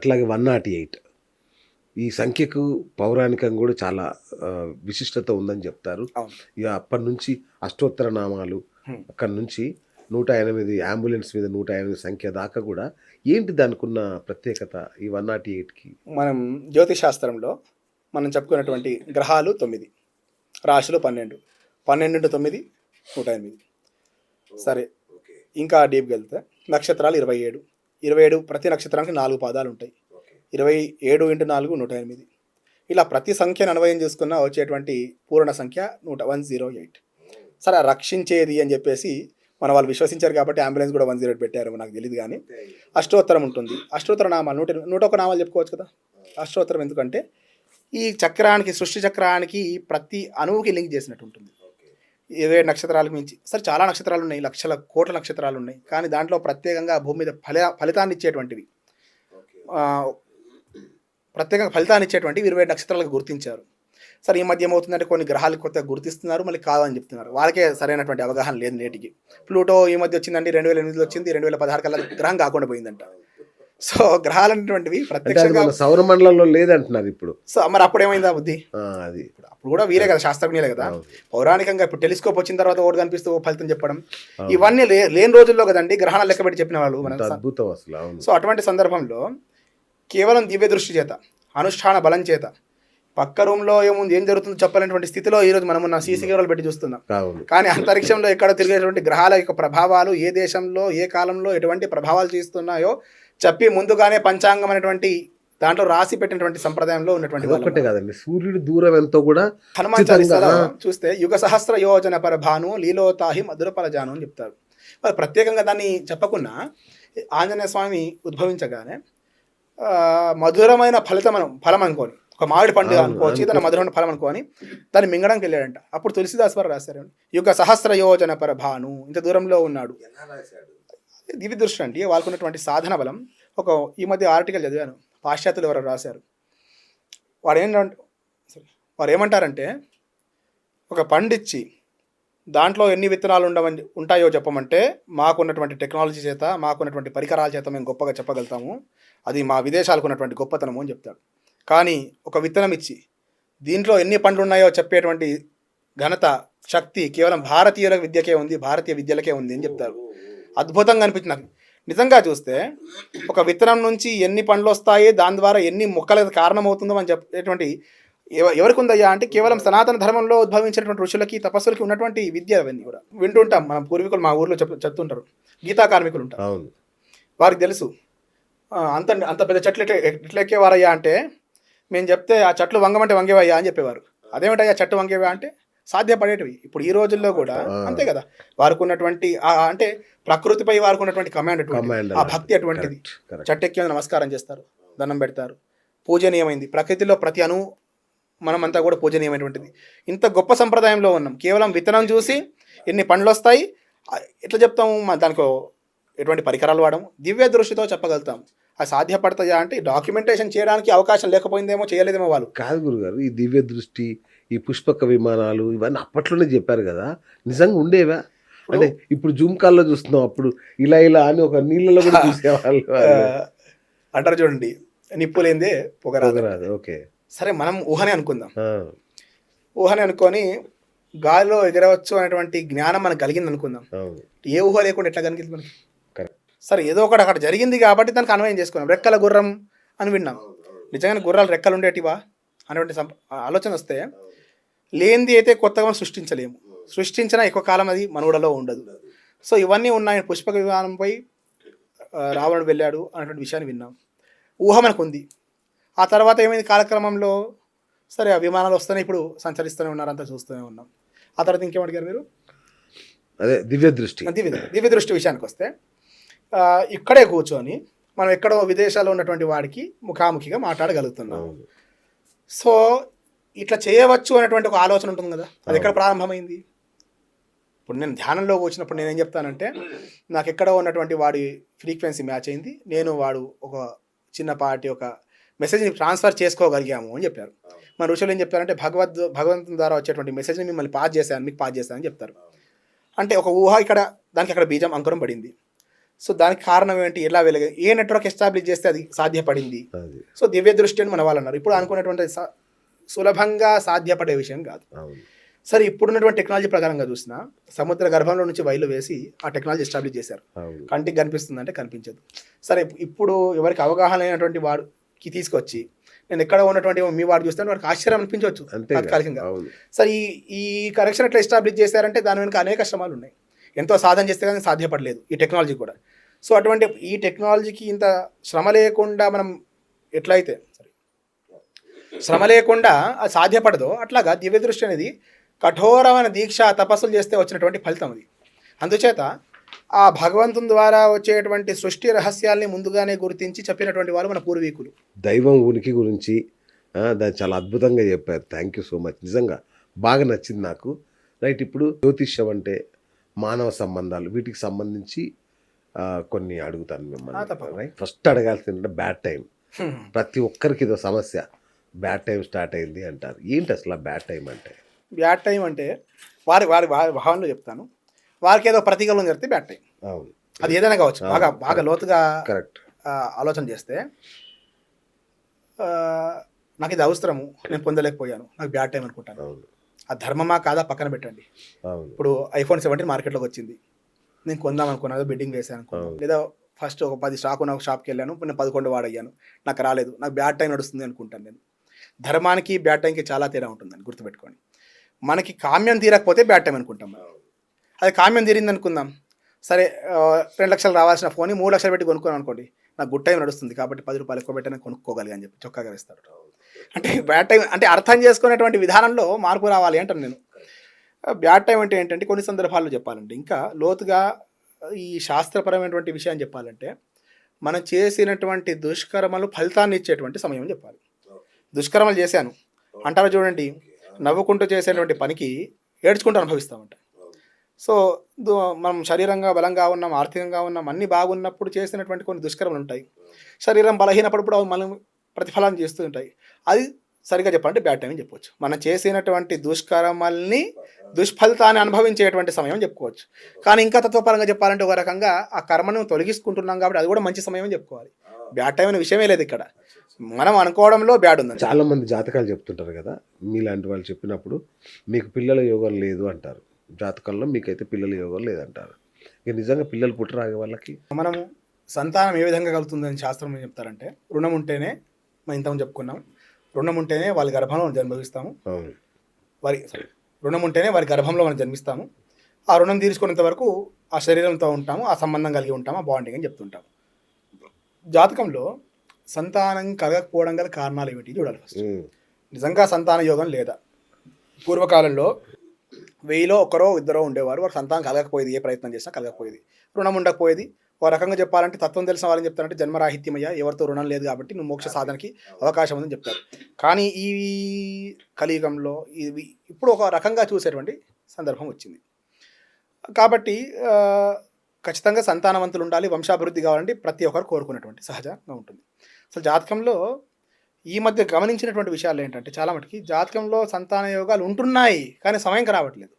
అట్లాగే one not eight. ఈ సంఖ్యకు పౌరాణికంగా కూడా చాలా విశిష్టత ఉందని చెప్తారు. ఇక అప్పటి నుంచి అష్టోత్తర నామాలు. అక్కడి నుంచి నూట ఎనిమిది అంబులెన్స్ మీద నూట ఎనిమిది సంఖ్య దాకా కూడా ఏంటి దానికి ఉన్న ప్రత్యేకత ఈ వన్ నాట్ ఎయిట్కి? మనం జ్యోతిష్ శాస్త్రంలో మనం చెప్పుకున్నటువంటి గ్రహాలు తొమ్మిది రాశులు పన్నెండు. పన్నెండు తొమ్మిది నూట ఎనిమిది. సరే. ఇంకా డీప్కి వెళ్తే నక్షత్రాలు ఇరవై ఏడు. ఇరవై ఏడు ప్రతి నక్షత్రానికి నాలుగు పాదాలు ఉంటాయి. ఇరవై ఏడు ఇంటూ నాలుగు నూట ఎనిమిది. ఇలా ప్రతి సంఖ్యను అన్వయం చేసుకున్న వచ్చేటువంటి పూర్ణ సంఖ్య నూట వన్ జీరో ఎయిట్. సరే రక్షించేది అని చెప్పేసి మన వాళ్ళు విశ్వసించారు కాబట్టి అంబులెన్స్ కూడా వన్ జీరో ఎయిట్ పెట్టారు నాకు తెలియదు కానీ అష్టోత్తరం ఉంటుంది. అష్టోత్తర నామాలు నూట నూట ఒక నామాలు చెప్పుకోవచ్చు కదా? అష్టోత్తరం ఎందుకంటే ఈ చక్రానికి సృష్టి చక్రానికి ప్రతి అణువుకి లింక్ చేసినట్టు ఉంటుంది. ఇరవై నక్షత్రాలకు మించి. సరే చాలా నక్షత్రాలు ఉన్నాయి లక్షల కోట్ల నక్షత్రాలు ఉన్నాయి. కానీ దాంట్లో ప్రత్యేకంగా భూమి మీద ఫలి ఫలితాన్ని ఇచ్చేటువంటివి. ప్రత్యేకంగా ఫలితాన్ని ఇచ్చేటువంటివి ఇరవై నక్షత్రాలకు గుర్తించారు. సరే ఈ మధ్య ఏమవుతుందంటే కొన్ని గ్రహాలు కొత్తగా గుర్తిస్తున్నారు మళ్ళీ కాదని చెప్తున్నారు. వాళ్ళకే సరైనటువంటి అవగాహన లేదు నేటికి. ప్లూటో ఈ మధ్య వచ్చిందండి రెండు వేల ఎనిమిదిలో వచ్చింది రెండు వేల పదహారు కల్లా గ్రహం కాకుండా పోయిందంట. సో గ్రహాలు అనేటువంటివి ప్రత్యక్షంగా మన సౌరమండలంలో లేదంటున్నారు ఇప్పుడు. సో మరి అప్పుడు ఏమైందా బుద్ధి అది. అప్పుడు కూడా వీరే కదా శాస్త్రజ్ఞులే కదా. పౌరాణికంగా ఇప్పుడు టెలిస్కోప్ వచ్చిన తర్వాత ఒకటి కనిపిస్తూ ఓ ఫలితం చెప్పడం. ఇవన్నీ లేని రోజుల్లో కదండి గ్రహణాలు లెక్క పెట్టి చెప్పిన వాళ్ళు అద్భుతం అసలు సో అటువంటి సందర్భంలో కేవలం దివ్య దృష్టి చేత అనుష్ఠాన బలం చేత పక్క రూమ్లో ఏముంది? ఏం జరుగుతుందో చెప్పలేనటువంటి స్థితిలో ఈరోజు మనం ఉన్న సీసీ కెమెరాలు పెట్టి చూస్తున్నాం. కానీ అంతరిక్షంలో ఎక్కడ తిరిగేటువంటి గ్రహాల యొక్క ప్రభావాలు ఏ దేశంలో ఏ కాలంలో ఎటువంటి ప్రభావాలు చేస్తున్నాయో చెప్పి ముందుగానే పంచాంగం అనేటువంటి దాంట్లో రాసి పెట్టినటువంటి సంప్రదాయంలో ఉన్నటువంటి. అదొక్కటే కాదండి. సూర్యుడు దూరం ఎంతో కూడా హనుమాన్ చాలీసాలో. చూస్తే యుగ సహస్ర యోజన పరభాను లీలోతాహి మధుర పరజాను అని చెప్తారు. మరి ప్రత్యేకంగా దాన్ని చెప్పకుండా ఆంజనేయ స్వామి ఉద్భవించగానే మధురమైన ఫలితం మనం ఫలం అనుకోని ఒక మామిడి పండు అవును, అనుకోవచ్చు అనుకో. దాని మధురమైన ఫలం అనుకోని దాన్ని మింగడానికి వెళ్ళాడంట. అప్పుడు తులసిదాస్ వారు రాశారు. యుగ సహస్ర యోజన పరభాను ఇంత దూరంలో ఉన్నాడు. దివ్య దృష్టి అంటే వాళ్ళకున్నటువంటి సాధన బలం. ఒక ఈ మధ్య ఆర్టికల్ చదివాను పాశ్చాత్యులు ఎవరో రాశారు. వాడు ఏంటంటే sorry, వారు ఏమంటారంటే ఒక పండిచ్చి దాంట్లో ఎన్ని విత్తనాలు ఉండవని ఉంటాయో చెప్పమంటే మాకున్నటువంటి టెక్నాలజీ చేత మాకున్నటువంటి పరికరాల చేత మేము గొప్పగా చెప్పగలుగుతాము. అది మా విదేశాలకు ఉన్నటువంటి గొప్పతనము అని చెప్తాడు. కానీ ఒక విత్తనం ఇచ్చి దీంట్లో ఎన్ని పండ్లు ఉన్నాయో చెప్పేటువంటి ఘనత శక్తి కేవలం భారతీయుల విద్యకే ఉంది భారతీయ విద్యలకే ఉంది అని చెప్తారు. అద్భుతంగా అనిపించింది నాకు. నిజంగా చూస్తే ఒక విత్తనం నుంచి ఎన్ని పండ్లు వస్తాయి దాని ద్వారా ఎన్ని మొక్కలకు కారణమవుతుందో అని చెప్పేటువంటి ఎవ- ఎవరికి ఉందయ్యా అంటే కేవలం సనాతన ధర్మంలో ఉద్భవించినటువంటి ఋషులకి తపస్సులకి ఉన్నటువంటి విద్య అవన్నీ కూడా. వింటుంటాం మనం పూర్వీకులు మా ఊర్లో చెప్ చెప్తుంటారు. గీతా కార్మికులు ఉంటారు. అవును. వారికి తెలుసు. అంత అంత పెద్ద చెట్లు ఎట్లా ఎట్లా ఎక్కేవారయ్యా అంటే మేము చెప్తే ఆ చెట్లు వంగమంటే వంగేవయ్యా అని చెప్పేవారు. అదేమిటయ్యా చెట్టు వంగేవా అంటే సాధ్యపడేటివి. ఇప్పుడు ఈ రోజుల్లో కూడా. అంతే కదా. వారికి ఉన్నటువంటి అంటే ప్రకృతిపై వారికి ఉన్నటువంటి కమాండ్ ఆ భక్తి అటువంటిది. కరెక్ట్ చెట్టు ఎక్కి నమస్కారం చేస్తారు. దండం పెడతారు. పూజనీయమైంది. ప్రకృతిలో ప్రతి అణువు మనమంతా కూడా పూజనీయమైనటువంటిది. ఇంత గొప్ప సంప్రదాయంలో ఉన్నాం. కేవలం విత్తనం చూసి ఎన్ని పండ్లు వస్తాయి ఎట్లా చెప్తాము? దానికి ఎటువంటి పరికరాలు వాడము? దివ్య దృష్టితో చెప్పగలుగుతాం. అది సాధ్యపడతాయా అంటే డాక్యుమెంటేషన్ చేయడానికి అవకాశం లేకపోయిందేమో చేయలేదేమో వాళ్ళు. కాదు గురుగారు ఈ దివ్య దృష్టి ఈ పుష్పక విమానాలు ఇవన్నీ అప్పట్లోనే చెప్పారు కదా నిజంగా ఉండేవా? అంటే ఇప్పుడు జూమ్ కాల్లో చూస్తున్నాం అప్పుడు ఇలా ఇలా అని ఒక నీళ్ళలో కూడా చూసేవాళ్ళు అంటారు చూడండి నిప్పు లేనిదే పొగరాదు. ఓకే. సరే మనం ఊహనే అనుకుందాం. ఊహనే అనుకొని గాలిలో ఎగరవచ్చు అనేటువంటి జ్ఞానం మనకు కలిగింది అనుకుందాం ఏ ఊహ లేకుండా ఎట్లా కలిగింది మనకి? సరే ఏదో ఒకటి అక్కడ జరిగింది కాబట్టి దానికి అన్వయం చేసుకున్నాం. రెక్కల గుర్రం అని విన్నాం. నిజంగానే గుర్రాలు రెక్కలు ఉండేటివా అనేటువంటి ఆలోచన వస్తే లేనిది అయితే కొత్తగా సృష్టించలేము. సృష్టించిన ఎక్కువ కాలం అది మనుగడలో ఉండదు. సో ఇవన్నీ ఉన్నాయి పుష్పక విమానంపై రావణుడు వెళ్ళాడు అనేటువంటి విషయాన్ని విన్నాం. ఊహ మనకు ఉంది. ఆ తర్వాత ఏమైంది? కాలక్రమంలో సరే ఆ విమానాలు వస్తూనే ఇప్పుడు సంచరిస్తూనే ఉన్నారు అంతా చూస్తూనే ఉన్నాం. ఆ తర్వాత ఇంకేం అడిగారు మీరు? అదే దివ్య దృష్టి దివ్య దివ్య దృష్టి విషయానికి వస్తే ఇక్కడే కూర్చొని మనం ఎక్కడో విదేశాల్లో ఉన్నటువంటి వాడికి ముఖాముఖిగా మాట్లాడగలుగుతున్నాం. సో ఇట్లా చేయవచ్చు అనేటువంటి ఒక ఆలోచన ఉంటుంది కదా. అది ఎక్కడ ప్రారంభమైంది? ఇప్పుడు నేను ధ్యానంలో వచ్చినప్పుడు నేను ఏం చెప్తానంటే నాకు ఎక్కడో ఉన్నటువంటి వాడి ఫ్రీక్వెన్సీ మ్యాచ్ అయింది. నేను వాడు ఒక చిన్నపాటి ఒక మెసేజ్ని ట్రాన్స్ఫర్ చేసుకోగలిగాము అని చెప్పారు. మన ఋషులు ఏం చెప్తారంటే భగవద్ భగవంతుని ద్వారా వచ్చేటువంటి మెసేజ్ని మిమ్మల్ని పాస్ చేశాను మీకు పాస్ చేశాను అని చెప్తారు. అంటే ఒక ఊహ ఇక్కడ దానికి అక్కడ బీజం అంకురం పడింది. సో దానికి కారణం ఏంటి? ఎలా వెలుగు? ఏ నెట్వర్క్ ఎస్టాబ్లిష్ చేస్తే అది సాధ్యపడింది? సో దివ్య దృష్టి అని మన వాళ్ళు అన్నారు ఇప్పుడు అనుకున్నటువంటి సులభంగా సాధ్యపడే విషయం కాదు. సరే ఇప్పుడున్నటువంటి టెక్నాలజీ ప్రకారంగా చూసినా సముద్ర గర్భంలో నుంచి వైలు వేసి ఆ టెక్నాలజీ ఎస్టాబ్లిష్ చేశారు. కంటికి కనిపిస్తుందంటే కనిపించదు. సరే ఇప్పుడు ఎవరికి అవగాహన లేనటువంటి వాడికి తీసుకొచ్చి నేను ఎక్కడ ఉన్నటువంటి మీ వాడు చూస్తే వాడికి ఆశ్చర్యం అనిపించవచ్చు అంతే తాత్కాలికంగా. సరే ఈ ఈ కరెక్షన్ ఎట్లా ఎస్టాబ్లిష్ చేశారంటే దాని వెనుక అనేక శ్రమాలు ఉన్నాయి. ఎంతో సాధన చేస్తే కానీ సాధ్యపడలేదు ఈ టెక్నాలజీ కూడా. సో అటువంటి ఈ టెక్నాలజీకి ఇంత శ్రమ లేకుండా మనం ఎట్లయితే శ్రమ లేకుండా అది సాధ్యపడదో అట్లాగా దివ్య దృష్టి అనేది కఠోరమైన దీక్ష తపస్సులు చేస్తే వచ్చినటువంటి ఫలితం అది. అందుచేత ఆ భగవంతుని ద్వారా వచ్చేటువంటి సృష్టి రహస్యాల్ని ముందుగానే గుర్తించి చెప్పినటువంటి వాళ్ళు మన పూర్వీకులు. దైవం ఉనికి గురించి దాన్ని చాలా అద్భుతంగా చెప్పారు. థ్యాంక్ యూ సో మచ్ నిజంగా బాగా నచ్చింది నాకు. రైట్ ఇప్పుడు జ్యోతిష్యం అంటే మానవ సంబంధాలు వీటికి సంబంధించి కొన్ని అడుగుతాను మిమ్మల్ని. ఫస్ట్ అడగాల్సిందంటే బ్యాడ్ టైం ప్రతి ఒక్కరికి ఇదో సమస్య. బ్యాడ్ టైం స్టార్ట్ అయింది అంటారు. ఏంటి అసలు ఆ బ్యాడ్ టైం అంటే? బ్యాడ్ టైం అంటే వారి వారి భావనలో చెప్తాను. వారికి ఏదో ప్రతికూలం జరిగితే బ్యాడ్ టైం అవును. అది ఏదైనా కావచ్చు. బాగా బాగా లోతుగా కరెక్ట్ ఆలోచన చేస్తే నాకు ఇది అవసరము. నేను పొందలేకపోయాను. నాకు బ్యాడ్ టైం అనుకుంటాను. అవును. ఆ ధర్మమా కాదా పక్కన పెట్టండి. ఇప్పుడు ఐఫోన్ సెవెంటీన్ మార్కెట్లోకి వచ్చింది. నేను కొందాం అనుకున్నాను బిడ్డింగ్ వేసాను అనుకున్నాను. లేదా ఫస్ట్ ఒక పది స్టాక్ ఉన్న ఒక షాప్కి వెళ్ళాను నేను పదకొండు వాడయ్యాను. నాకు రాలేదు. నాకు బ్యాడ్ టైం నడుస్తుంది అనుకుంటాను నేను. ధర్మానికి బ్యాడ్ టైంకి చాలా తేడా ఉంటుందని గుర్తుపెట్టుకోండి. మనకి కామ్యం తీరకపోతే బ్యాడ్ టైం అనుకుంటాం మనం. అది కామ్యం తీరింది అనుకుందాం. సరే రెండు లక్షలు రావాల్సిన ఫోన్ మూడు లక్షలు పెట్టి కొనుక్కోను అనుకోండి. నాకు గుడ్ టైం నడుస్తుంది కాబట్టి పది రూపాయలు ఎక్కువ పెట్టిన కొనుక్కోగలిగా అని చెప్పి చొక్కాగా వేస్తారు అంటే బ్యాడ్ టైం అంటే అర్థం చేసుకునేటువంటి విధానంలో మార్పు రావాలి అంటాను నేను. బ్యాడ్ టైం అంటే ఏంటంటే కొన్ని సందర్భాల్లో చెప్పాలంటే ఇంకా లోతుగా ఈ శాస్త్రపరమైనటువంటి విషయం చెప్పాలంటే మనం చేసినటువంటి దుష్కర్మలు ఫలితాన్ని ఇచ్చేటువంటి సమయం చెప్పాలి. దుష్కర్మలు చేశాను. అంటారు చూడండి నవ్వుకుంటూ చేసేటువంటి పనికి ఏడ్చుకుంటూ అనుభవిస్తామంట. సో మనం శరీరంగా బలంగా ఉన్నాం ఆర్థికంగా ఉన్నాం అన్ని బాగున్నప్పుడు చేసినటువంటి కొన్ని దుష్కర్మలు ఉంటాయి. శరీరం బలహీనప్పుడు మనం ప్రతిఫలాన్ని చేస్తూ ఉంటాయి. అది సరిగా చెప్పాలంటే బ్యాడ్ టైం అని చెప్పొచ్చు. మనం చేసినటువంటి దుష్కర్మల్ని దుష్ఫలితాన్ని అనుభవించేటువంటి సమయం అని చెప్పుకోవచ్చు. కానీ ఇంకా తత్వపరంగా చెప్పాలంటే ఒక రకంగా ఆ కర్మను తొలగించుకుంటున్నాం కాబట్టి అది కూడా మంచి సమయం అని చెప్పుకోవాలి. బ్యాడ్ టైం అనే విషయమే లేదు ఇక్కడ. మనం అనుకోవడంలో బ్యాడ్ ఉందండి. చాలా మంది జాతకాలు చెప్తుంటారు కదా మీలాంటి వాళ్ళు చెప్పినప్పుడు మీకు పిల్లల యోగం లేదు అంటారు. జాతకంలో మీకైతే పిల్లల యోగం లేదంటారు. ఇక నిజంగా పిల్లలు పుట్టరాగే వాళ్ళకి? మనము సంతానం ఏ విధంగా కలుగుతుందని శాస్త్రం ఏం చెప్తారంటే రుణం ఉంటేనే మనం ఇంతకుముందు చెప్పుకున్నాం రుణం ఉంటేనే వాళ్ళ గర్భంలో మనం జన్మవిస్తాము అవును. వారి రుణం ఉంటేనే వారి గర్భంలో మనం జన్మిస్తాము. ఆ రుణం తీర్చుకునేంత వరకు ఆ శరీరంతో ఉంటాము ఆ సంబంధం కలిగి ఉంటాము ఆ బాండింగ్ అని చెప్తుంటాము. జాతకంలో సంతానం కలగకపోవడం గల కారణాలు ఏమిటి చూడాలి ఫస్ట్ నిజంగా సంతాన యోగం లేదా? పూర్వకాలంలో వెయ్యిలో ఒకరో ఇద్దరో ఉండేవారు. వారు సంతానం కలగకపోయేది ఏ ప్రయత్నం చేసినా కలగకపోయేది. రుణం ఉండకపోయేది ఒక రకంగా చెప్పాలంటే తత్వం తెలిసిన వాళ్ళని చెప్తారంటే జన్మరాహిత్యమయ్యా ఎవరితో రుణం లేదు కాబట్టి నువ్వు మోక్ష సాధనకి అవకాశం ఉందని చెప్తారు. కానీ ఈ కలియుగంలో ఇవి ఇప్పుడు ఒక రకంగా చూసేటువంటి సందర్భం వచ్చింది. కాబట్టి ఖచ్చితంగా సంతానవంతులు ఉండాలి వంశాభివృద్ధి కావాలంటే ప్రతి ఒక్కరు కోరుకునేటువంటి సహజంగా ఉంటుంది. అసలు జాతకంలో ఈ మధ్య గమనించినటువంటి విషయాలు ఏంటంటే చాలా మటుకి జాతకంలో సంతాన యోగాలు ఉంటున్నాయి కానీ సమయంకి రావట్లేదు.